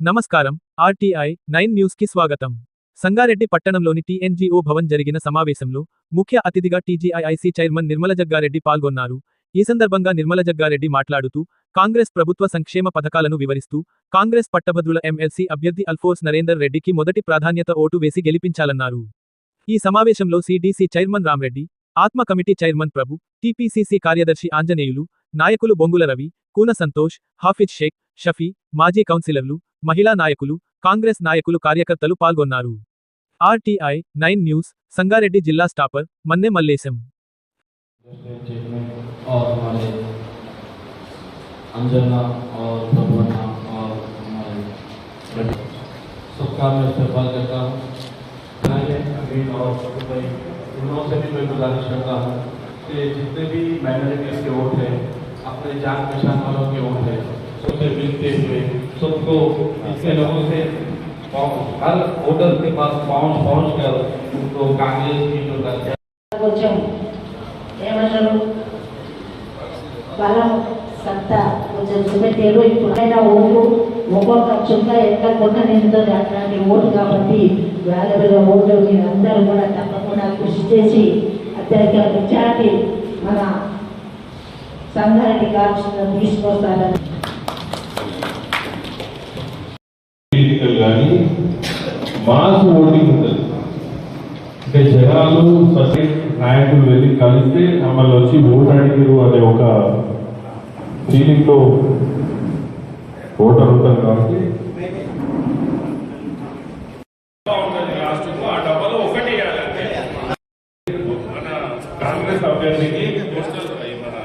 నమస్కారం. RTI nine న్యూస్కి స్వాగతం. సంగారెడ్డి పట్టణంలోని టీఎన్జీఓ భవన్ జరిగిన సమావేశంలో ముఖ్య అతిథిగా టీజీఐఐసీ చైర్మన్ నిర్మల జగ్గారెడ్డి పాల్గొన్నారు. ఈ సందర్భంగా నిర్మల జగ్గారెడ్డి మాట్లాడుతూ కాంగ్రెస్ ప్రభుత్వ సంక్షేమ పథకాలను వివరిస్తూ కాంగ్రెస్ పట్టభద్రుల ఎమ్మెల్సీ అభ్యర్థి అల్ఫోర్స్ నరేందర్ రెడ్డికి మొదటి ప్రాధాన్యత ఓటు వేసి గెలిపించాలన్నారు. ఈ సమావేశంలో సిడిసి చైర్మన్ రామ్రెడ్డి ఆత్మ కమిటీ చైర్మన్ ప్రభు టీపీసీసీ కార్యదర్శి ఆంజనేయులు నాయకులు బొంగుల రవి కూన సంతోష్ హాఫిజ్ షేక్ షఫీ మాజీ కౌన్సిలర్లు మహిళా నాయకులు కాంగ్రెస్ నాయకులు కార్యకర్తలు పాల్గొన్నారు ఆర్టీఐ నైన్ న్యూస్ సంగారెడ్డి జిల్లా stopper Manne Mallesham president chairman और हमारे अंजना और प्रभुना और हमारे बड़े सबका मैं इस्तेमाल करता हूँ मैं अमीन और प्रभु भाई इन लोगों से भी मैं गुजारिश करता हूँ कि जितने भी माइनॉरिटीज़ के वोट हैं अपने जान पहचान वालों के वोट हैं सबसे मिलते हुए सबको इसके लोगों से पहुंच- हर वोटर के पास पहुँच पहुँच कर उनको कांग्रेस की जो लक्ष्य కొంచెం ఏమన్నారు బలం సత్తా కొంచెం చూపెట్టారు ఇప్పుడైనా ఓట్లు ఒక్కొక్క చుక్క ఎట్లా కొన్న నిండుతుంది అట్లాంటి ఓటు కాబట్టి వాల్యుబుల్ ఓట్లు మీరు అందరూ కూడా తప్పకుండా కృషి చేసి అత్యధిక మెజార్టీ మన సంఘానికి కావాల్సిన తీసుకొస్తారని ఎన్నికలు కానీ మాస్ ఓటింగ్ ఉంటుంది. అంటే జనాలు సపరేట్ నాయకులు వెళ్ళి కలిస్తే మమ్మల్ని వచ్చి ఓటు అడిగారు అనే ఒక ఫీలింగ్తో ఓటర్ ఉంటారు కాబట్టి ఉంటుంది ఆ డబ్బాలో ఒకటి మన కాంగ్రెస్ అభ్యర్థికి పోస్టల్ మన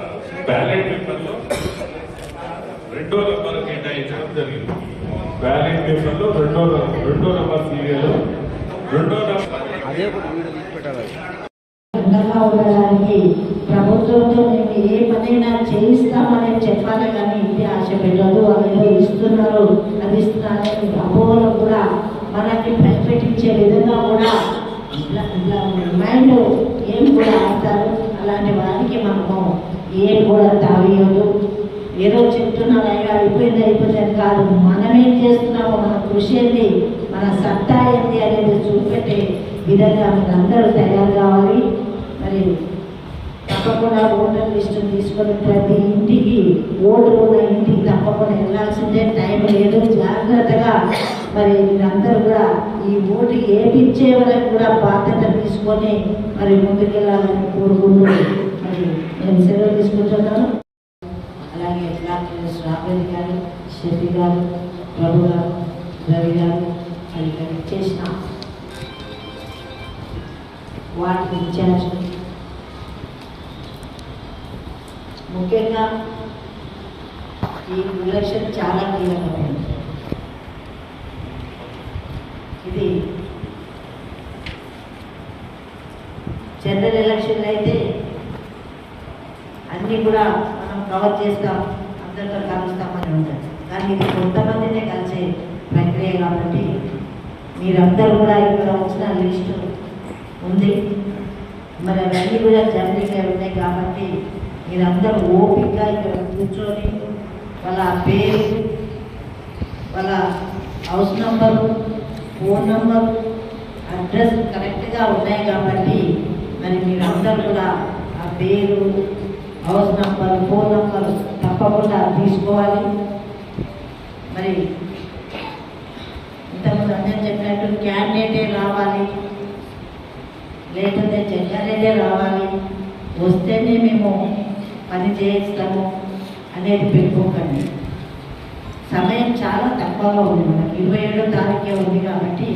బ్యాలెట్ పేపర్లో రెండో నంబర్ కేటాయించడం జరిగింది. బ్యాలెట్ పేపర్లో రెండో నం- రెండో నంబర్ సీరియల్ రెండో నంబర్ అందంగా ఉండడానికి ప్రభుత్వంతో మేము ఏ పనైనా చేయిస్తామని చెప్పాలి కానీ ఇది ఆశ పెట్టదు. ఇస్తున్నారు. అది ఇస్తున్నారని అపోహలో కూడా మనకి విధంగా కూడా మైండ్ ఏం కూడా ఆడతారు అలాంటి వారికి మనము ఏం కూడా తావేయదు. ఏదో చెప్తున్నారు అయ్యా అయిపోయింది అయిపోయింది అని కాదు. మనం ఏం చేస్తున్నామో మన కృషి ఏంటి మన సత్తా ఏంటి అనేది చూపెట్టే విధంగా అందరూ తయారు కావాలి. మరి తప్పకుండా ఓటర్ లిస్టు తీసుకొని ప్రతి ఇంటికి ఓటు ఉన్న ఇంటికి తప్పకుండా వెళ్ళాల్సిందే. టైం లేదు జాగ్రత్తగా మరి మీరందరూ కూడా ఈ ఓటు ఏపించే వరకు కూడా బాధ్యత తీసుకొని మరి ముందుకెళ్ళాలని కోరుకుంటూ మరి నేను సెలవు తీసుకుంటున్నాను. డాక్టర్ రాబేది గారు శెట్టి గారు ప్రభు గారు రవి గారు అది ఇక్కడ చేసిన వాటికి ఇన్ఛార్జ్ ముఖ్యంగా ఈ ఎలక్షన్ చాలా కీలకమైనది. ఇది జనరల్ ఎలక్షన్లు అయితే అన్నీ కూడా మనం కవర్ చేస్తాం. అందరితో కలుస్తామని ఉంటుంది కానీ ఇది కొంతమందినే కలిసే ప్రక్రియ కాబట్టి మీరందరూ కూడా ఇక్కడ వచ్చిన లిస్టు ఉంది. మరి అవన్నీ కూడా జర్నీగా ఉన్నాయి కాబట్టి మీరందరూ ఓపికగా ఇక్కడ కూర్చొని వాళ్ళ పేరు వాళ్ళ house number phone number address కరెక్ట్గా ఉన్నాయి కాబట్టి మరి మీరందరూ కూడా ఆ పేరు హౌస్ నంబర్ ఫోన్ నంబర్ తప్పకుండా తీసుకోవాలి. మరి ఇంతకుముందు అందరూ చెప్పినట్టు క్యాండిడేటే రావాలి. లేకపోతే జగ్గారెడ్డే రావాలి. వస్తేనే మేము పని చేయిస్తాము అనేది పెట్టుకోకండి. సమయం చాలా తక్కువగా ఉంది మనకి. ఇరవై ఏడో తారీఖే ఉంది కాబట్టి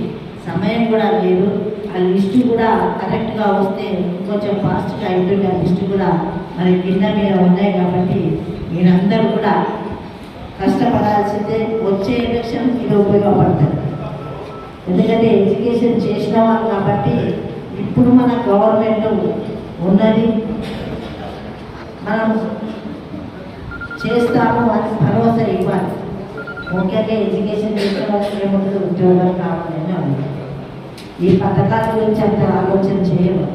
సమయం కూడా లేదు. ఆ లిస్ట్ కూడా కరెక్ట్గా వస్తే కొంచెం ఫాస్ట్గా అయిపోయింది. ఆ లిస్ట్ కూడా మరి కింద మీద ఉన్నాయి కాబట్టి మీరందరూ కూడా కష్టపడాల్సిందే వచ్చే ఎలక్షన్ ఇది ఉపయోగపడుతుంది ఎందుకంటే ఎడ్యుకేషన్ చేసిన వాళ్ళు కాబట్టి ఇప్పుడు మన గవర్నమెంట్ ఉన్నది. మనం చేస్తాము అని భరోసా ఇవ్వాలి. ముఖ్యంగా ఎడ్యుకేషన్ చేసిన వాళ్ళకి ఏముంటుంది? ఉద్యోగాలు కావాలని ఈ పథకాల గురించి అంత ఆలోచన చేయరు.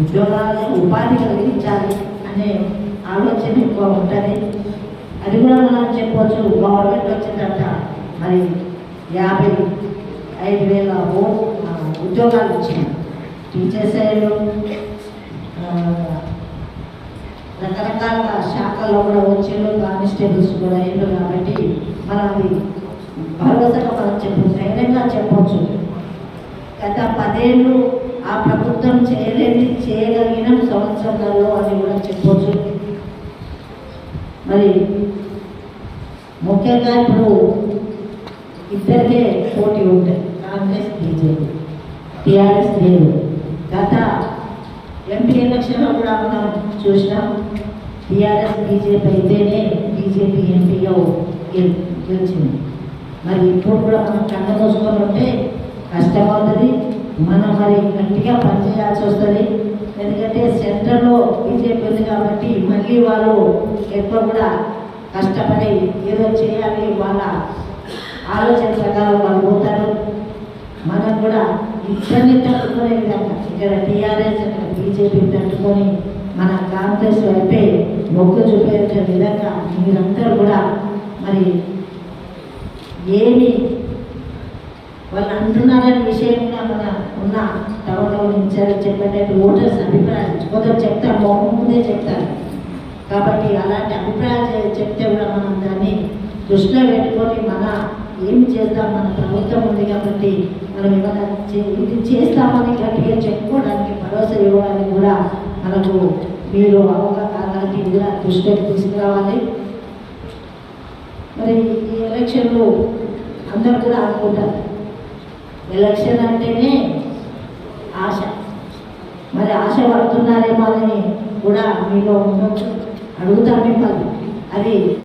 ఉద్యోగాలు ఉపాధి కలిగించాలి అనే ఆలోచన ఎక్కువ ఉంటుంది. అది కూడా మనం చెప్పవచ్చు గవర్నమెంట్ వచ్చిన తర్వాత మరి యాభై ఐదు వేల ఓ- ఉద్యోగాలు ఇచ్చారు. టీచర్స్ అయ్యారు. రకరకాల శాఖల్లో కూడా వచ్చారు. కానిస్టేబుల్స్ కూడా అయ్యారు కాబట్టి మనం అది భరోసాగా మనం చెప్పు ధైర్యంగా చెప్పవచ్చు గత పదేళ్ళు ఆ ప్రభుత్వం చేయలేని చేయగలిగిన సంవత్సరాల్లో అని కూడా చెప్పవచ్చు మరి ముఖ్యంగా ఇప్పుడు ఇద్దరికే పోటీ ఉంటాయి. కాంగ్రెస్ బీజేపీ. టీఆర్ఎస్ లేదు గత ఎంపీ ఎలక్షన్లో కూడా మనం చూసినాం. టీఆర్ఎస్ బీజేపీ అయితేనే బీజేపీ ఎంపీగా గెలిచింది. మరి ఇప్పుడు కూడా మనం కన్న మూసుకొని ఉంటే కష్టమవుతుంది మనం మరి గట్టిగా పనిచేయాల్సి వస్తుంది ఎందుకంటే సెంటర్లో బీజేపీ ఉంది కాబట్టి మళ్ళీ వాళ్ళు ఎక్కువ కూడా కష్టపడి ఏదో చేయాలి వాళ్ళ ఆలోచన ప్రకారం వాళ్ళు పోతారు. మనం కూడా ఇద్దరిని తట్టుకునే విధంగా ఇక్కడ టీఆర్ఎస్ ఇక్కడ బీజేపీ తట్టుకొని మన కాంగ్రెస్ వైపే మొగ్గు చూపించే విధంగా మీరందరూ కూడా మరి ఏమి వాళ్ళు అంటున్నారనే విషయం మన ఉన్న టౌన్లో ఇన్ఛార్జ్ చెప్పేటట్టు ఓటర్స్ అభిప్రాయం. కొందరు చెప్తారు మొహం ముందే చెప్తారు. కాబట్టి అలాంటి అభిప్రాయాలు చెప్తే కూడా మనం దాన్ని దృష్టిలో పెట్టుకొని మన ఏం చేద్దాం? మన ప్రభుత్వం ఉంది కాబట్టి మనం ఏమైనా చే- ఇది చేస్తామని గట్టిగా చెప్పుకోవడానికి భరోసా ఇవ్వడానికి కూడా మనకు మీరు అవగాహన అలాంటివి కూడా దృష్టికి తీసుకురావాలి. మరి ఈ ఎలక్షన్లు అందరూ కూడా అనుకుంటారు ఎలక్షన్ అంటేనే ఆశ. మరి ఆశ పడుతున్నారేమో అని కూడా మీలో ఉండొచ్చు. అడుగుతానే కాదు. అది